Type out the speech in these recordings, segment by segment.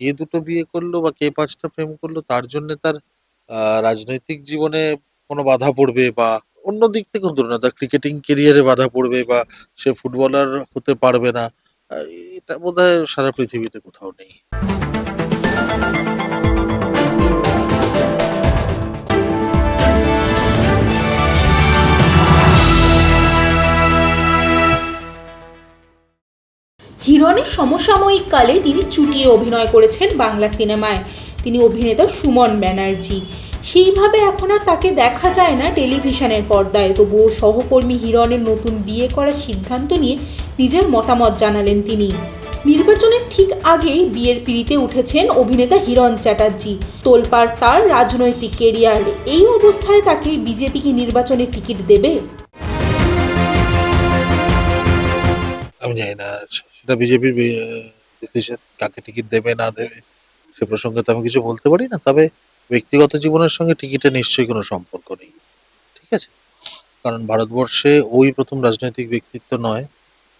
কে দুটো বিয়ে করল বা কে পাঁচটা প্রেম করল, তার জন্য তার রাজনৈতিক জীবনে কোনো বাধা পড়বে বা অন্য দিক থেকে ধরুন না, তার ক্রিকেটিং কেরিয়ারে বাধা পড়বে বা সে ফুটবলার হতে পারবে না এটা বোধহয় সারা পৃথিবীতে কোথাও নেই। হিরণের সমসাময়িক কালে তিনি চুটিয়ে অভিনয় করেছেন বাংলা সিনেমায়। তিনি অভিনেতা সুমন ব্যানার্জি। সেইভাবে এখন আর তাকে দেখা যায় না টেলিভিশনের পর্দায়। তবুও সহকর্মী হিরণের নতুন বিয়ে করার সিদ্ধান্ত নিয়ে নিজের মতামত জানালেন তিনি। নির্বাচনের ঠিক আগেই বিয়ের পিড়িতে উঠেছেন অভিনেতা হিরণ চ্যাটার্জি। তোলপাড় তার রাজনৈতিক কেরিয়ার। এই অবস্থায় তাকে বিজেপি কি নির্বাচনে টিকিট দেবে? আমি জানি না। সেটা বিজেপির ডিসিশন কাকে টিকিট দেবে, না দেবে, সে প্রসঙ্গে তো আমি কিছু বলতে পারি না। তবে ব্যক্তিগত জীবনের সঙ্গে টিকিটের নিশ্চয়ই কোনো সম্পর্ক নেই। ঠিক আছে? কারণ ভারতবর্ষে ওই প্রথম রাজনৈতিক ব্যক্তিত্ব নয়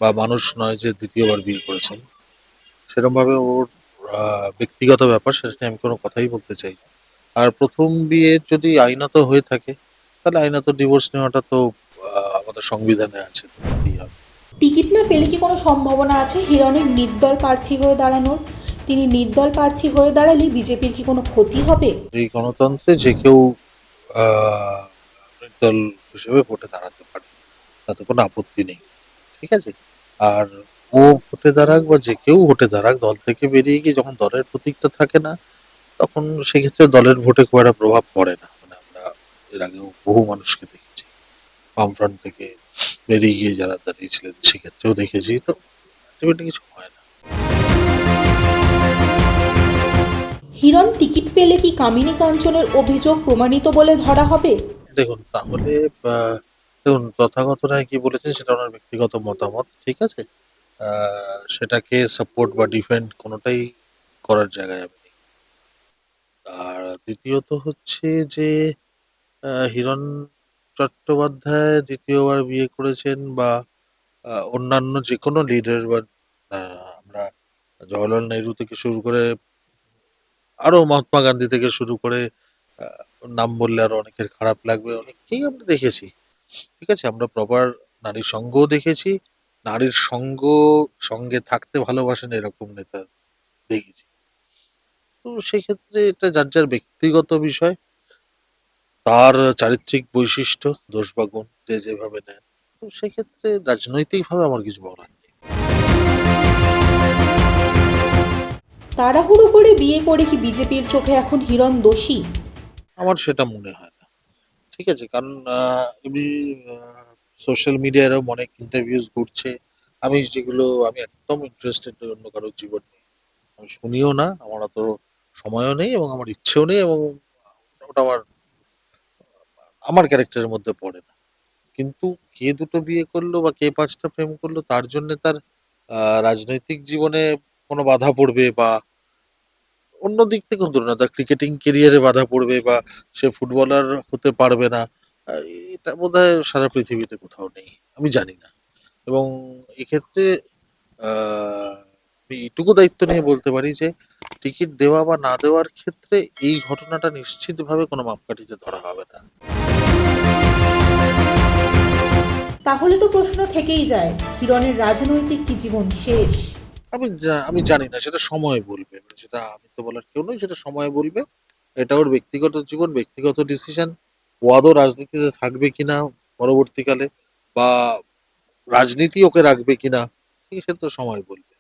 বা মানুষ নয় যে দ্বিতীয়বার বিয়ে করেছেন। সেরকমভাবে ওর ব্যক্তিগত ব্যাপার, সেটা নিয়ে আমি কোনো কথাই বলতে চাই আর প্রথম বিয়ে যদি আইনত হয়ে থাকে, তাহলে আইনত ডিভোর্স নেওয়াটা তো আমাদের সংবিধানে আছে। হবে। টিকিট না পেলে কি কোনো সম্ভাবনা আছে? হিরণের নির্দল প্রার্থী হয়ে দাঁড়ানোর। তিনি নির্দল প্রার্থী হয়ে দাঁড়ালে বিজেপির কি কোনো ক্ষতি হবে? এই গণতন্ত্রে যে কেউ আহ, দল হিসেবে ভোটে দাঁড়াতে পারে তাতে কোনো আপত্তি নেই ঠিক আছে? আর ও ভোটে দাঁড়াক বা যে কেউ ভোটে দাঁড়াক দল থেকে বেরিয়ে গিয়ে যখন দলের প্রতীকটা থাকে না তখন সেক্ষেত্রে দলের ভোটে খুব একটা প্রভাব পড়ে না। মানে আমরা এর আগেও বহু মানুষকে দেখেছি বামফ্রন্ট থেকে বেরিয়ে গিয়ে যারা দাঁড়িয়েছিলেন সেক্ষেত্রেও দেখেছি তো আলটিমেটলি কিছু হয় না। হিরণ টিকিট পেলে কি কামিনী কাঞ্চনের অভিযোগ প্রমাণিত বলে ধরা হবে? দেখুন তাহলে দেখুন তথাগত রায় কি বলেছেন সেটা ওনার ব্যক্তিগত মতামত ঠিক আছে? সেটাকে সাপোর্ট বা ডিফেন্ড কোনোটাই করার জায়গায় আমি নেই। আর দ্বিতীয়ত হচ্ছে যে হিরণ চট্টোপাধ্যায় দ্বিতীয়বার বিয়ে করেছেন বা আহ, অন্যান্য যে কোনো লিডার বা আহ, আমরা জওয়াহরলাল নেহরু থেকে শুরু করে আরও মহাত্মা গান্ধী থেকে শুরু করে আহ, নাম বললে আরও অনেকের খারাপ লাগবে অনেককেই আমরা দেখেছি। ঠিক আছে আমরা প্রপার নারীর সঙ্গও দেখেছি নারীর সঙ্গ সঙ্গে থাকতে ভালোবাসেন এরকম নেতা দেখেছি। তো সেক্ষেত্রে এটা যার যার ব্যক্তিগত বিষয় তার চারিত্রিক বৈশিষ্ট্য দোষ বা গুণ যে যেভাবে নেন তো সেক্ষেত্রে রাজনৈতিকভাবে আমার কিছু বলার নেই। তাড়াহুড়ো করে বিয়ে করে কি বিজেপির চোখে এখন হিরণ দোষী? আমার সেটা মনে হয় না। ঠিক আছে কারণ আহ, এমনি সোশ্যাল মিডিয়ারও অনেক ইন্টারভিউজ ঘুরছে। আমি যেগুলো আমি একদম ইন্টারেস্টেড অন্য কারোর জীবন নিয়ে। আমি শুনিও না আমার অত সময়ও নেই এবং আমার ইচ্ছেও নেই এবং ওটা আমার আমার ক্যারেক্টারের মধ্যে পড়ে না। কিন্তু কে দুটো বিয়ে করল বা কে পাঁচটা প্রেম করল, তার জন্য তার রাজনৈতিক জীবনে কোনো বাধা পড়বে বা অন্য দিক থেকে ধরুন না, তার ক্রিকেটিং কেরিয়ারে বাধা পড়বে বা সে ফুটবলার হতে পারবে না এটা বোধহয় সারা পৃথিবীতে কোথাও নেই, আমি জানি না। এবং এক্ষেত্রে আমি এইটুকু দায়িত্ব নিয়ে বলতে পারি যে, টিকিট দেওয়া বা না দেওয়ার ক্ষেত্রে এই ঘটনাটা নিশ্চিতভাবে কোনো মাপকাঠিতে ধরা হবে না। তাহলে তো প্রশ্ন থেকেই যায়, হিরণের রাজনৈতিক কি জীবন শেষ? আমি আমি জানি না, সেটা সময় বলবে। সেটা আমি তো বলার কেউ নয় সেটা সময় বলবে। এটা ওর ব্যক্তিগত জীবন, ব্যক্তিগত ডিসিশন ও আদৌ রাজনীতিতে থাকবে কিনা পরবর্তীকালে, বা রাজনীতি ওকে রাখবে কিনা সেটা তো সময় বলবে।